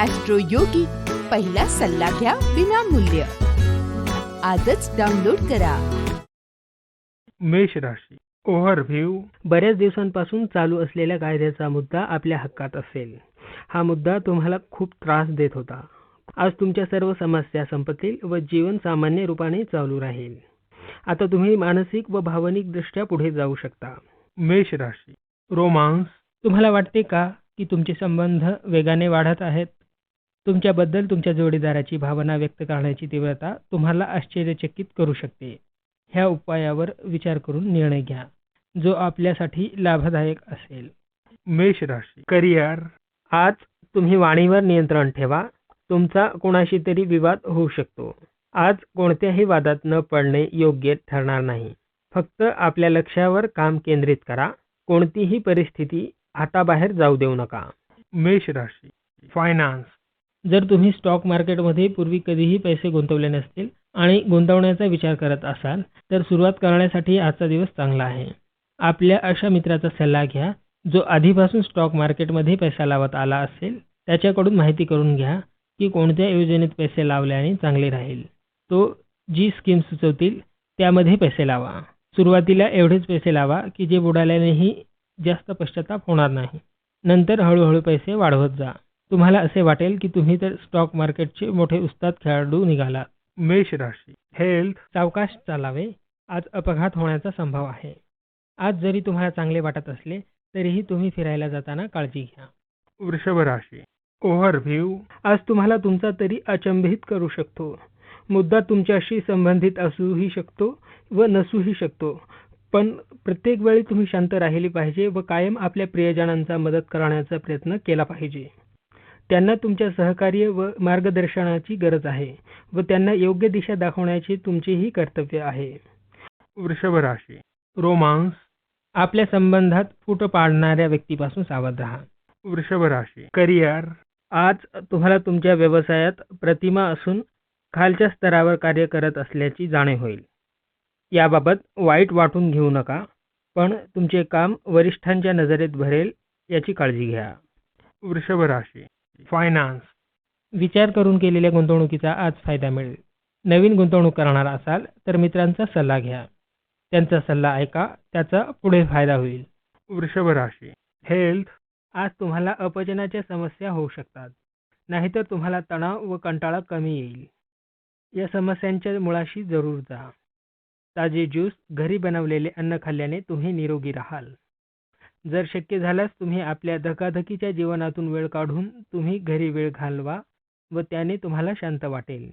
Austro योगी पहिला सल्ला घ्या विनामूल्य. आजच डाउनलोड करा. मेष राशी ओव्हरव्ह्यू बऱ्याच दिवसांपासून चालू असलेल्या कायद्याचा मुद्दा आपल्या हक्कात असेल. हा मुद्दा तुम्हाला खूप त्रास देत होता. आज तुमच्या सर्व समस्या संपतील व जीवन सामान्य रूपाने चालू राहील. आता तुम्ही मानसिक व भावनिक दृष्ट्या पुढे जाऊ शकता. मेष राशी रोमांस. तुम्हाला वाटते का की तुमचे संबंध वेगाने वाढत आहेत? तुमच्याबद्दल तुमच्या जोडीदाराची भावना व्यक्त करण्याची तीव्रता तुम्हाला आश्चर्यचकित करू शकते. ह्या उपायावर विचार करून निर्णय घ्या. जो आपल्यासाठी लाभदायक असेल. मेष राशी. करिअर. आज तुम्ही वाणीवर नियंत्रण ठेवा. तुमचा कोणाशी तरी विवाद होऊ शकतो. आज कोणत्याही वादात न पडणे योग्य ठरणार नाही. फक्त आपल्या लक्ष्यावर काम केंद्रित करा. कोणतीही परिस्थिती हाताबाहेर जाऊ देऊ नका. मेष राशी. फायनान्स. जर तुम्ही स्टॉक मार्केटमध्ये पूर्वी कधीही पैसे गुंतवले नसतील आणि गुंतवण्याचा विचार करत असाल तर सुरुवात करण्यासाठी आजचा दिवस चांगला आहे. आपल्या अशा मित्राचा सल्ला घ्या जो आधीपासून स्टॉक मार्केटमध्ये पैसा लावत आला असेल त्याच्याकडून माहिती करून घ्या की कोणत्या योजनेत पैसे लावल्याने चांगले राहील. तो जी स्कीम सुचवतील त्यामध्ये पैसे लावा. सुरुवातीला एवढेच पैसे लावा की जे बुडाल्यानेही जास्त पश्चाताप होणार नाही. नंतर हळूहळू पैसे वाढवत जा. तुम्हाला असे वाटेल की तुम्ही तर स्टॉक मार्केटचे मोठे उस्ताद खेळाडू निघालात मेष राशी हेल्थ सावकाश चालावे. आज अपघात होण्याचा संभव आहे. आज जरी तुम्हाला चांगले वाटत असले तरीही तुम्ही फिरायला जाताना काळजी घ्या. वृषभ राशी ओव्हरव्ह्यू आज तुम्हाला तुमचा तरी अचंबित करू शकतो. मुद्दा तुमच्याशी संबंधित असूही शकतो व नसूही शकतो. पण प्रत्येक वेळी तुम्ही शांत राहिली पाहिजे व कायम आपल्या प्रियजनांचा मदत करण्याचा प्रयत्न केला पाहिजे. त्यांना तुमच्या सहकार्य व मार्गदर्शनाची गरज आहे व त्यांना योग्य दिशा दाखवण्याचे तुमचेही कर्तव्य आहे. वृषभ राशी. रोमांस. आपल्या संबंधात फूट पाडणाऱ्या व्यक्तीपासून सावध राहा. वृषभ राशी. करिअर. आज तुम्हाला तुमच्या व्यवसायात प्रतिमा असून खालच्या स्तरावर कार्य करत असल्याची जाणीव होईल. याबाबत वाईट वाटून घेऊ नका पण तुमचे काम वरिष्ठांच्या नजरेत भरेल याची काळजी घ्या. वृषभ राशी. फायनान्स विचार करून केलेल्या गुंतवणुकीचा आज फायदा मिळेल. नवीन गुंतवणूक करणार असाल तर मित्रांचा सल्ला घ्या. त्यांचा सल्ला ऐका त्याचा पुढे फायदा होईल. वृषभ राशी. हेल्थ आज तुम्हाला अपचनाच्या समस्या होऊ शकतात. नाहीतर तुम्हाला तणाव व कंटाळा कमी येईल. या समस्यांच्या मुळाशी जरूर जा. ताजे ज्यूस घरी बनवलेले अन्न खाल्ल्याने तुम्ही निरोगी राहाल. जर शक्य झाल्यास तुम्ही आपल्या धकाधकीच्या जीवनातून वेळ काढून तुम्ही घरी वेळ घालवा व त्याने तुम्हाला शांत वाटेल.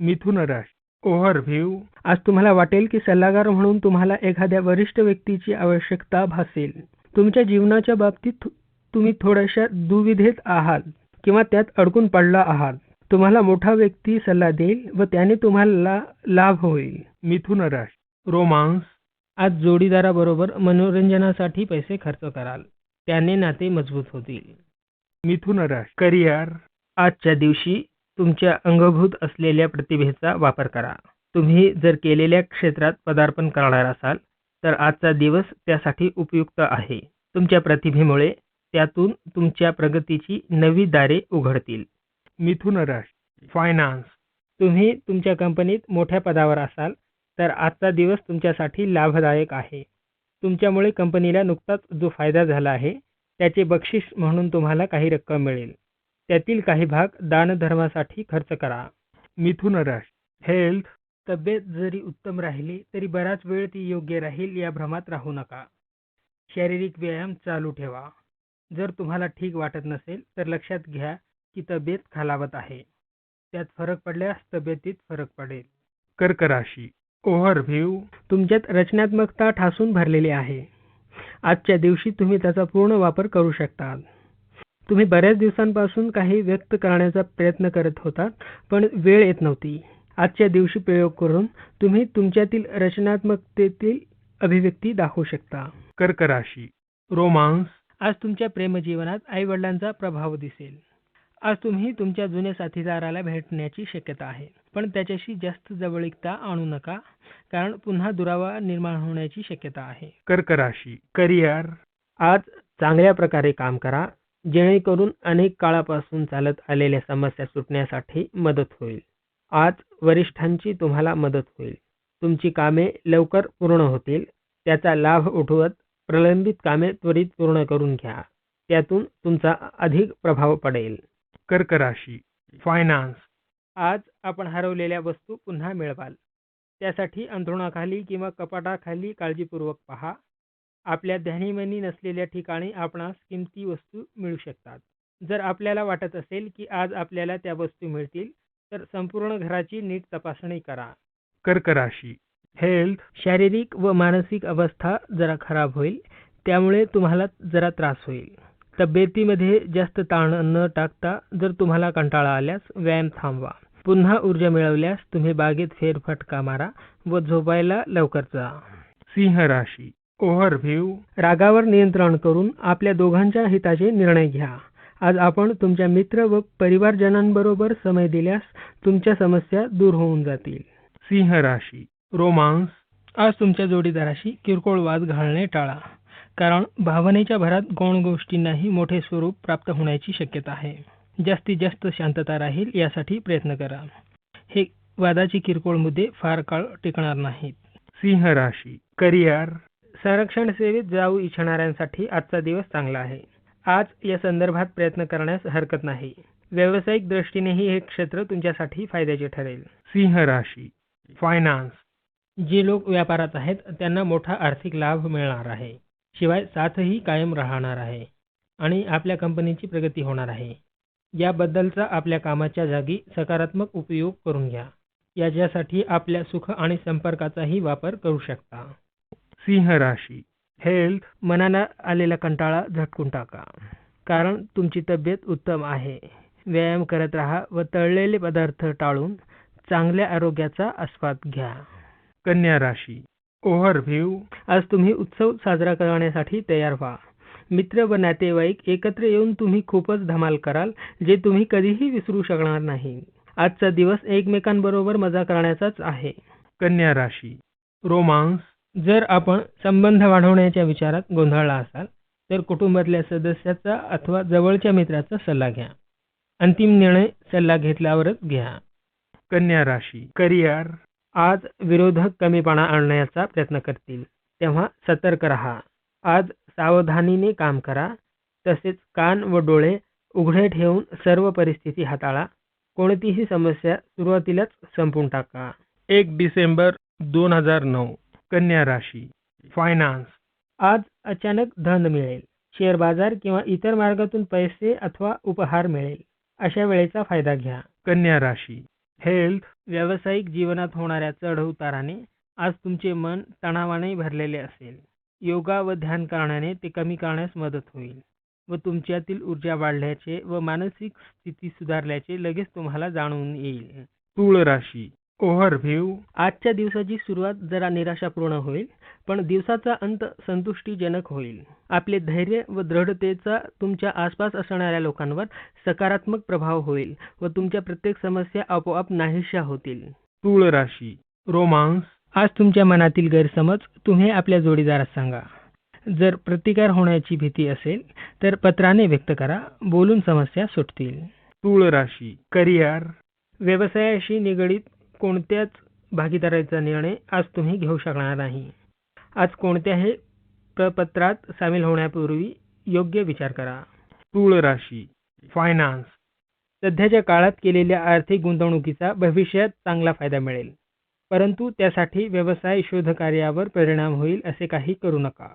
मिथुन राशी ओव्हरव्ह्यू आज तुम्हाला वाटेल की सल्लागार म्हणून तुम्हाला एखाद्या वरिष्ठ व्यक्तीची आवश्यकता भासेल. तुमच्या जीवनाच्या बाबतीत तुम्ही थोड्याशा दुविधेत आहात किंवा त्यात अडकून पडला आहात. तुम्हाला मोठा व्यक्ती सल्ला देईल व त्याने तुम्हाला लाभ होईल. मिथुन राशी रोमांस. आज जोडीदाराबरोबर मनोरंजनासाठी पैसे खर्च कराल. त्याने नाते मजबूत होतील. मिथुन राशी करिअर. आजच्या दिवशी तुमच्या अंगभूत असलेल्या प्रतिभेचा वापर करा. तुम्ही जर केलेल्या क्षेत्रात पदार्पण करणार असाल तर आजचा दिवस त्यासाठी उपयुक्त आहे. तुमच्या प्रतिभेमुळे त्यातून तुमच्या प्रगतीची नवी दारे उघडतील. मिथुन राशी फायनान्स. तुम्ही तुमच्या कंपनीत मोठ्या पदावर असाल तर आजचा दिवस तुमच्यासाठी लाभदायक आहे. तुमच्यामुळे कंपनीला नुकताच जो फायदा झाला आहे त्याचे बक्षीस म्हणून तुम्हाला काही रक्कम मिळेल. त्यातील काही भाग दानधर्मासाठी खर्च करा. मिथुन राशी हेल्थ तब्येत जरी उत्तम राहिली तरी बराच वेळ ती योग्य राहील या भ्रमात राहू नका. शारीरिक व्यायाम चालू ठेवा. जर तुम्हाला ठीक वाटत नसेल तर लक्षात घ्या की तब्येत खालावत आहे. त्यात फरक पडल्यास तब्येतीत फरक पडेल. कर्क राशी ओव्हरव्ह्यू तुमच्यात रचनात्मकता ठासून भरलेली आहे. आजच्या दिवशी तुम्ही त्याचा पूर्ण वापर करू शकता तुम्ही बऱ्याच दिवसांपासून काही व्यक्त करण्याचा प्रयत्न करत होता पण वेळ येत नव्हती. आजच्या दिवशी प्रयोग करून तुम्ही तुमच्यातील रचनात्मकतेतील अभिव्यक्ती दाखवू शकता. कर्क राशी रोमांस. आज तुमच्या प्रेमजीवनात आईवडिलांचा प्रभाव दिसेल. आज तुम्ही तुमच्या जुन्या साथीदाराला भेटण्याची शक्यता आहे. पण त्याच्याशी जास्त जवळीकता आणू नका कारण पुन्हा दुरावा निर्माण होण्याची शक्यता आहे. कर्क राशी करिअर. आज चांगल्या प्रकारे काम करा जेणेकरून अनेक काळापासून चालत आलेल्या समस्या सुटण्यासाठी मदत होईल. आज वरिष्ठांची तुम्हाला मदत होईल. तुमची कामे लवकर पूर्ण होतील त्याचा लाभ उठवत प्रलंबित कामे त्वरित पूर्ण करून घ्या. त्यातून तुमचा अधिक प्रभाव पडेल. कर्क राशी फायनान्स आज आपण हरवलेल्या वस्तू पुन्हा मिळवाल. त्यासाठी अंथरुणाखाली किंवा कपाटाखाली काळजीपूर्वक पहा. आपल्या ध्यानीमनी नसलेल्या ठिकाणी आपणास किमती वस्तू मिळू शकतात. जर आपल्याला वाटत असेल की आज आपल्याला त्या वस्तू मिळतील तर संपूर्ण घराची नीट तपासणी करा. कर्क राशी हेल्थ शारीरिक व मानसिक अवस्था जरा खराब होईल. त्यामुळे तुम्हाला जरा त्रास होईल. तब्येतीमध्ये जास्त ताण न टाकता जर तुम्हाला कंटाळा आल्यास व्यायाम थांबवा. पुन्हा ऊर्जा मिळवल्यास तुम्ही बागेत फेरफटका मारा व झोपायला लवकर जा. सिंह राशी ओव्हरव्ह्यू. रागावर नियंत्रण करून आपल्या दोघांच्या हिताचे निर्णय घ्या. आज आपण तुमच्या मित्र व परिवारजनांबरोबर समय दिल्यास तुमच्या समस्या दूर होऊन जातील. सिंह राशी रोमांस. आज तुमच्या जोडीदाराशी किरकोळ वाद घालणे टाळा. कारण भावनेच्या भरात गौण गोष्टींनाही मोठे स्वरूप प्राप्त होण्याची शक्यता आहे. जास्तीत जास्त शांतता राहील यासाठी प्रयत्न करा. हे वादाचे किरकोळ मुद्दे फार काळ टिकणार नाहीत. सिंह राशी करिअर. संरक्षण सेवेत जाऊ इच्छिणाऱ्यांसाठी आजचा दिवस चांगला आहे. आज या संदर्भात प्रयत्न करण्यास हरकत नाही. व्यावसायिक दृष्टीनेही हे क्षेत्र तुमच्यासाठी फायद्याचे ठरेल. सिंह राशी फायनान्स जे लोक व्यापारात आहेत त्यांना मोठा आर्थिक लाभ मिळणार आहे. शिवाय साथही कायम राहणार आहे आणि आपल्या कंपनीची प्रगती होणार आहे. याबद्दलचा आपल्या कामाच्या जागी सकारात्मक उपयोग करून घ्या. याच्यासाठी आपल्या सुख आणि संपर्काचाही वापर करू शकता. सिंह राशी. हेल्थ मनाला आलेला कंटाळा झटकून टाका. कारण तुमची तब्येत उत्तम आहे. व्यायाम करत राहा व तळलेले पदार्थ टाळून चांगल्या आरोग्याचा आस्वाद घ्या. कन्या राशी. ओव्हरव्ह्यू. आज तुम्ही उत्सव साजरा करण्यासाठी तयार व्हा. मित्र व नातेवाईक एकत्र येऊन तुम्ही खूपच धमाल कराल जे तुम्ही कधीही विसरू शकणार नाही. आजचा दिवस एकमेकांबरोबर मजा करण्याचाच आहे. कन्या राशी. रोमांस. जर आपण संबंध वाढवण्याच्या विचारात गोंधळला असाल तर कुटुंबातल्या सदस्याचा अथवा जवळच्या मित्राचा सल्ला घ्या. अंतिम निर्णय सल्ला घेतल्यावरच घ्या. कन्या राशी. करिअर. आज विरोधक कमीपणा आणण्याचा प्रयत्न करतील. तेव्हा सतर्क राहा. आज सावधानीने काम करा. तसेच कान व डोळे उघडे ठेवून सर्व परिस्थिती हाताळा. कोणतीही समस्या सुरुवातीलाच संपून टाका. एक डिसेंबर दोन हजार नऊ. कन्या राशी. फायनान्स. आज अचानक धन मिळेल. शेअर बाजार किंवा इतर मार्गातून पैसे अथवा उपहार मिळेल. अशा वेळेचा फायदा घ्या. कन्या राशी. हेल्थ व्यावसायिक जीवनात होणाऱ्या चढउताराने आज तुमचे मन तणावाने भरलेले असेल. योगा व ध्यान करण्याने ते कमी करण्यास मदत होईल व तुमच्यातील ऊर्जा वाढल्याचे व मानसिक स्थिती सुधारल्याचे लगेच तुम्हाला जाणून येईल. तुळ राशी ओव्हरव्ह्यू. आजच्या दिवसाची सुरुवात जरा निराशापूर्ण होईल पण दिवसाचा अंत संतुष्टीजनक होईल. आपले धैर्य व दृढतेचा तुमच्या आसपास असणाऱ्या लोकांवर सकारात्मक प्रभाव होईल व तुमच्या प्रत्येक समस्या आपोआप नाहीशा होतील. तूळ राशी. रोमांस. आज तुमच्या मनातील गैरसमज तुम्ही आपल्या जोडीदारास सांगा. जर प्रतिकार होण्याची भीती असेल तर पत्राने व्यक्त करा बोलून समस्या सुटतील. तूळ राशी. करिअर. व्यवसायाशी निगडीत कोणत्याच भागीदाराचा निर्णय आज तुम्ही घेऊ शकणार नाही. आज कोणत्याही प्रपत्रात सामील होण्यापूर्वी योग्य विचार करा. तूळ राशी फायनान्स सध्याच्या काळात केलेल्या आर्थिक गुंतवणुकीचा भविष्यात चांगला फायदा मिळेल. परंतु त्यासाठी व्यवसाय शोधकार्यावर परिणाम होईल असे काही करू नका.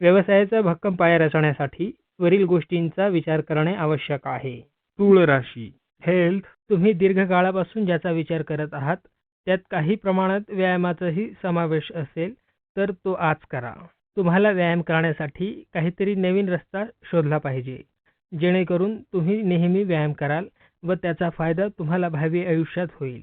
व्यवसायाचा भक्कम पाया रचण्यासाठी वरील गोष्टींचा विचार करणे आवश्यक आहे. तूळ राशी हेल्थ तुम्ही दीर्घकाळापासून ज्याचा विचार करत आहात त्यात काही प्रमाणात व्यायामाचाही समावेश असेल तर तो आज करा. तुम्हाला व्यायाम करण्यासाठी काहीतरी नवीन रस्ता शोधला पाहिजे जेणेकरून तुम्ही नेहमी व्यायाम कराल व त्याचा फायदा तुम्हाला भावी आयुष्यात होईल.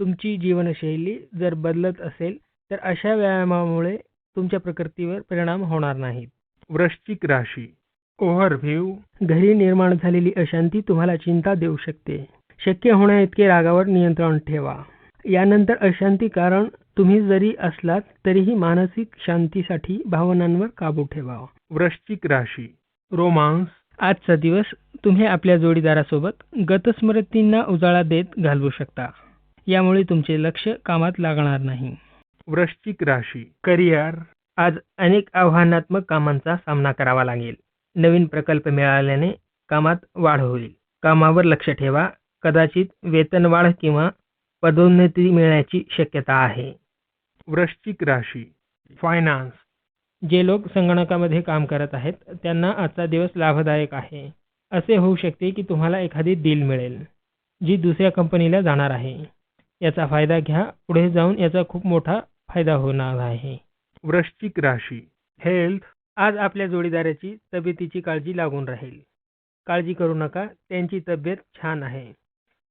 तुमची जीवनशैली जर बदलत असेल तर अशा व्यायामामुळे तुमच्या प्रकृतीवर परिणाम होणार नाहीत. वृश्चिक राशी ओव्हरव्ह्यू. घरी निर्माण झालेली अशांती तुम्हाला चिंता देऊ शकते. शक्य होण्या इतके रागावर नियंत्रण ठेवा. यानंतर अशांती कारण तुम्ही जरी असलात तरीही मानसिक शांतीसाठी भावनांवर काबू ठेवा. वृश्चिक राशी. रोमांस. आजचा दिवस तुम्ही आपल्या जोडीदारासोबत गतस्मृतींना उजाळा देत घालवू शकता. यामुळे तुमचे लक्ष कामात लागणार नाही. वृश्चिक राशी. करिअर. आज अनेक आव्हानात्मक कामांचा सामना करावा लागेल. नवीन प्रकल्प मिळाल्याने कामात वाढ होईल. कामावर लक्ष ठेवा. कदाचित वेतनवाढ किंवा पदोन्नती मिळण्याची शक्यता आहे. वृश्चिक राशी फायनान्स जे लोक संगणकामध्ये काम करत आहेत त्यांना आजचा दिवस लाभदायक आहे. असे होऊ शकते की तुम्हाला एखादी डील मिळेल जी दुसऱ्या कंपनीला जाणार आहे. याचा फायदा घ्या. पुढे जाऊन याचा खूप मोठा फायदा होणार आहे. वृश्चिक राशी हेल्थ आज आपल्या जोडीदाराची तब्येतीची काळजी लागून राहील. काळजी करू नका त्यांची तब्येत छान आहे.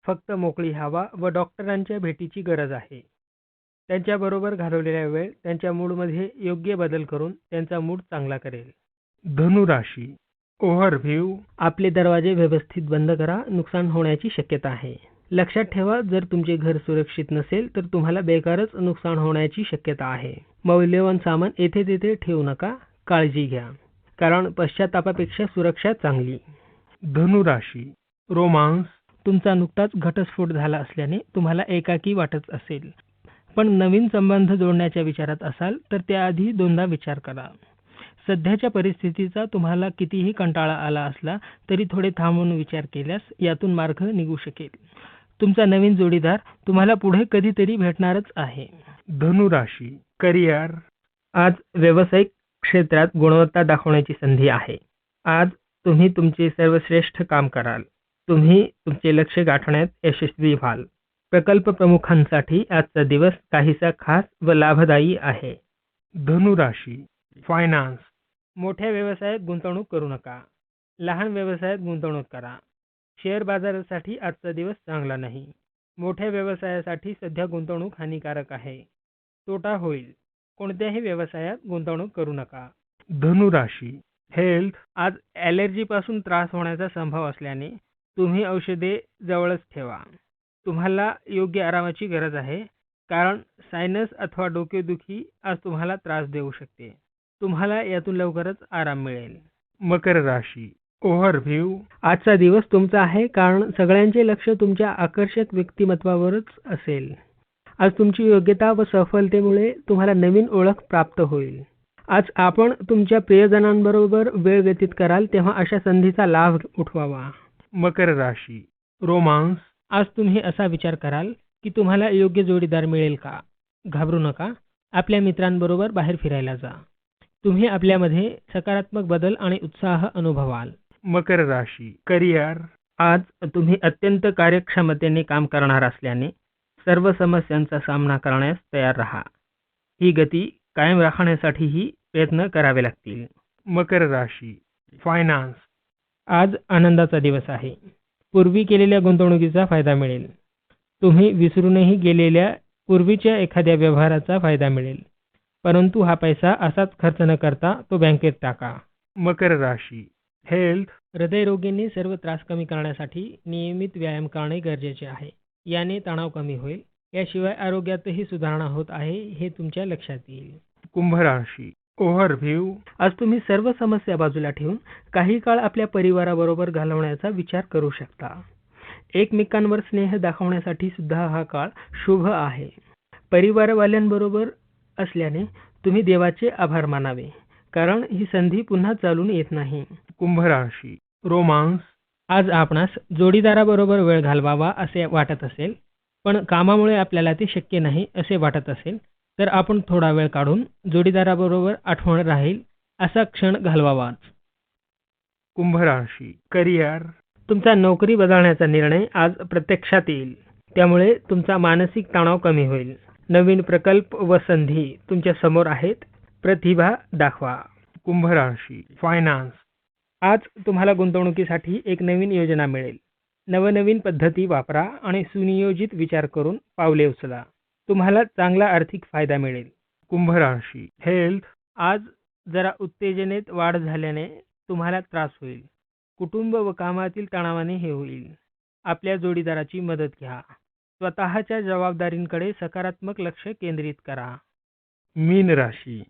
फक्त मोकळी हवा व डॉक्टरांच्या भेटीची गरज आहे. त्यांच्याबरोबर घालवलेला वेळ त्यांच्या मूडमध्ये योग्य बदल करून त्यांचा मूड चांगला करेल. धनुराशी ओव्हरव्ह्यू आपले दरवाजे व्यवस्थित बंद करा नुकसान होण्याची शक्यता आहे. लक्षात ठेवा जर तुमचे घर सुरक्षित नसेल तर तुम्हाला बेकारच नुकसान होण्याची शक्यता आहे. मौल्यवान सामान येथे तेथे ठेवू नका काळजी घ्या. कारण पश्चातापापेक्षा सुरक्षा चांगली. धनुराशी. रोमांस. तुमचा नुकताच घटस्फोट झाला असल्याने तुम्हाला एकाकी वाटत असेल. पण नवीन संबंध जोडण्याच्या विचारात असाल तर त्याआधी दोनदा विचार करा. सध्याच्या परिस्थितीचा तुम्हाला कितीही कंटाळा आला असला तरी थोडे थांबून विचार केल्यास यातून मार्ग निघू शकेल. तुमचा नवीन जोडीदार तुम्हाला पुढे कधीतरी भेटणारच आहे. धनुराशी. करिअर. आज व्यावसायिक क्षेत्रात गुणवत्ता दाखवण्याची संधी आहे. आज तुम्ही तुमचे सर्वश्रेष्ठ काम कराल. तुम्ही तुमचे लक्ष गाठण्यात यशस्वी व्हाल. प्रकल्प प्रमुखांसाठी आजचा दिवस काहीसा खास व लाभदायी आहे. धनुराशी फायनान्स मोठ्या व्यवसायात गुंतवणूक करू नका. लहान व्यवसायात गुंतवणूक करा. शेअर बाजारासाठी आजचा दिवस चांगला नाही. मोठ्या व्यवसायासाठी सध्या गुंतवणूक हानिकारक आहे. तोटा होईल. कोणत्याही व्यवसायात गुंतवणूक करू नका. धनुराशी. हेल्थ आज ॲलर्जीपासून त्रास होण्याचा संभव असल्याने तुम्ही औषधे जवळच ठेवा. तुम्हाला योग्य आरामाची गरज आहे कारण सायनस अथवा डोकेदुखी आज तुम्हाला त्रास देऊ शकते. तुम्हाला यातून लवकरच आराम मिळेल. मकर राशी ओव्हरव्ह्यू. आजचा दिवस तुमचा आहे कारण सगळ्यांचे लक्ष तुमच्या आकर्षक व्यक्तिमत्वावरच असेल. आज तुमची योग्यता व सफलतेमुळे तुम्हाला नवीन ओळख प्राप्त होईल. आज आपण तुमच्या प्रियजनांबरोबर वेळ व्यतीत कराल तेव्हा अशा संधीचा लाभ उठवावा. मकर राशी रोमांस. आज तुम्ही असा विचार कराल की तुम्हाला योग्य जोडीदार मिळेल का? घाबरू नका. आपल्या मित्रांबरोबर बाहेर फिरायला जा. तुम्ही आपल्यामध्ये सकारात्मक बदल आणि उत्साह अनुभवाल. मकर राशी करिअर. आज तुम्ही अत्यंत कार्यक्षमतेने काम करणार असल्याने सर्व समस्यांचा सामना करण्यास तयार राहा. ही गती कायम राखण्यासाठीही प्रयत्न करावे लागतील. मकर राशी फायनान्स आज आनंदाचा दिवस आहे. पूर्वी केलेल्या गुंतवणुकीचा फायदा मिळेल. तुम्ही विसरूनही गेलेल्या पूर्वीच्या एखाद्या व्यवहाराचा फायदा मिळेल. परंतु हा पैसा असाच खर्च न करता तो बँकेत टाका. मकर राशी हेल्थ हृदयरोगींनी सर्व त्रास कमी करण्यासाठी नियमित व्यायाम करणे गरजेचे आहे. याने तणाव कमी होईल. याशिवाय आरोग्यातही सुधारणा होत आहे हे तुमच्या लक्षात येईल. कुंभ राशी. ओव्हरव्ह्यू. आज तुम्ही सर्व समस्या बाजूला ठेवून काही काळ आपल्या परिवाराबरोबर घालवण्याचा विचार करू शकता. एकमेकांवर स्नेह दाखवण्यासाठी सुद्धा हा काळ शुभ आहे. परिवारवाल्यांबरोबर असल्याने तुम्ही देवाचे आभार मानावे कारण ही संधी पुन्हा चालून येत नाही. कुंभ राशी. रोमांस. आज आपणास जोडीदाराबरोबर वेळ घालवावा असे वाटत असेल पण कामामुळे आपल्याला ते शक्य नाही असे वाटत असेल तर आपण थोडा वेळ काढून जोडीदाराबरोबर आठवण राहील असा क्षण घालवावाच कुंभ राशी करिअर. तुमचा नोकरी बदलण्याचा निर्णय आज प्रत्यक्षात येईल. त्यामुळे तुमचा मानसिक तणाव कमी होईल. नवीन प्रकल्प व संधी तुमच्यासमोर आहेत. प्रतिभा दाखवा. कुंभ राशी फायनान्स आज तुम्हाला गुंतवणुकीसाठी एक नवीन योजना मिळेल. नवनवीन पद्धती वापरा आणि सुनियोजित विचार करून पावले उचला. तुम्हाला चांगला आर्थिक फायदा मिळेल. कुंभ राशी. हेल्थ आज जरा उत्तेजनेत वाढ झाल्याने तुम्हाला त्रास होईल. कुटुंब व कामातील तणावाने हे होईल. आपल्या जोडीदाराची मदत घ्या. स्वतःच्या जबाबदारींकडे सकारात्मक लक्ष केंद्रित करा. मीन राशी.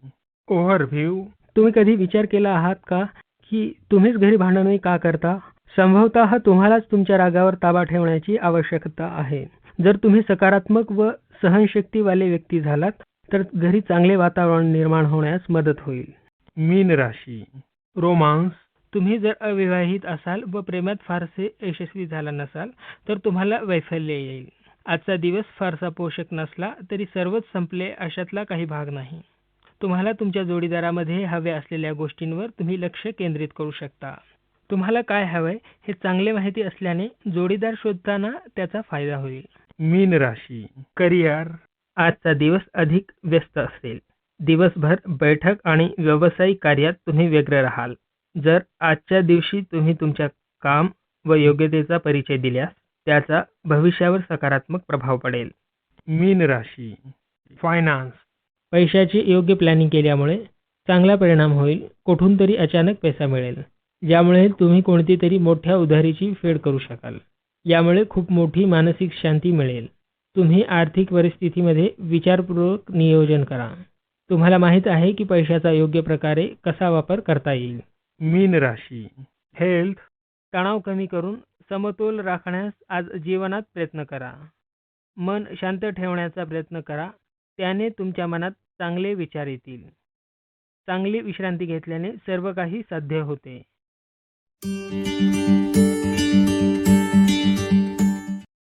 ओव्हरव्ह्यू तुम्ही कधी विचार केला आहात का? की तुम्हीच घरी भांडणही का करता? संभवतः तुम्हालाच तुमच्या रागावर ताबा ठेवण्याची आवश्यकता आहे. जर तुम्ही सकारात्मक व सहनशक्तीवाले व्यक्ती झालात तर घरी चांगले वातावरण निर्माण होण्यास मदत होईल. मीन राशी. रोमांस. तुम्ही जर अविवाहित असाल व प्रेमात फारसे यशस्वी झाला नसाल तर तुम्हाला वैफल्य येईल. आजचा दिवस फारसा पोषक नसला तरी सर्वच संपले अशातला काही भाग नाही. तुम्हाला तुमच्या जोडीदारामध्ये हव्या असलेल्या गोष्टींवर तुम्ही लक्ष केंद्रित करू शकता. तुम्हाला काय हवंय हे चांगले माहिती असल्याने जोडीदार शोधताना त्याचा फायदा होईल. मीन राशी करिअर. आजचा दिवस अधिक व्यस्त असेल. दिवसभर बैठक आणि व्यावसायिक कार्यात तुम्ही व्यग्र राहाल. जर आजच्या दिवशी तुम्ही तुमच्या काम व योग्यतेचा परिचय दिल्यास त्याचा भविष्यावर सकारात्मक प्रभाव पडेल. मीन राशी फायनान्स. पैशाची योग्य प्लॅनिंग केल्यामुळे चांगला परिणाम होईल कुठून तरी अचानक पैसा मिळेल ज्यामुळे तुम्ही कोणती तरी मोठ्या उधारीची फेड करू शकाल. यामुळे खूप मोठी मानसिक शांती मिळेल. तुम्ही आर्थिक परिस्थितीमध्ये विचारपूर्वक नियोजन करा. तुम्हाला माहीत आहे की पैशाचा योग्य प्रकारे कसा वापर करता येईल. मीन राशी. हेल्थ तणाव कमी करून समतोल राखण्यास आज जीवनात प्रयत्न करा. मन शांत ठेवण्याचा प्रयत्न करा. त्याने तुमच्या मनात चांगले विचार येतील. चांगली विश्रांती घेतल्याने सर्व काही साध्य होते.